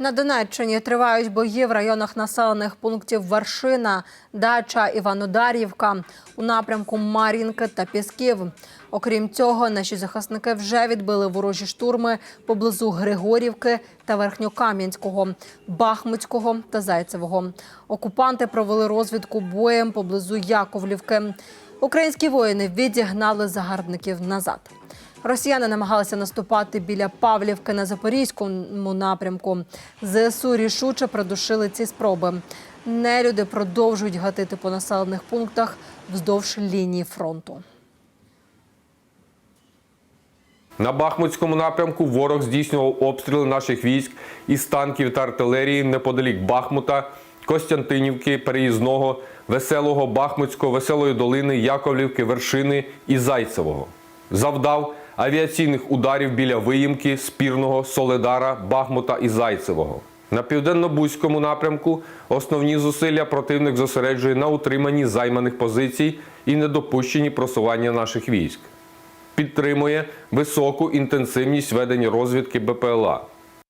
На Донеччині тривають бої в районах населених пунктів Вершина, Дача, Іванодарівка у напрямку Мар'їнки та Пісків. Окрім цього, наші захисники вже відбили ворожі штурми поблизу Григорівки та Верхньокам'янського, Бахмутського та Зайцевого. Окупанти провели розвідку боєм поблизу Яковлівки. Українські воїни відігнали загарбників назад. Росіяни намагалися наступати біля Павлівки на запорізькому напрямку. ЗСУ рішуче придушили ці спроби. Нелюди продовжують гатити по населених пунктах вздовж лінії фронту. На Бахмутському напрямку ворог здійснював обстріли наших військ із танків та артилерії неподалік Бахмута, Костянтинівки, Переїзного, Веселого, Бахмутського, Веселої долини, Яковлівки, Вершини і Зайцевого. Завдав авіаційних ударів біля Виїмки, Спірного, Соледара, Бахмута і Зайцевого. На південно-бузькому напрямку основні зусилля противник зосереджує на утриманні займаних позицій і недопущенні просування наших військ підтримує високу інтенсивність ведення розвідки БПЛА.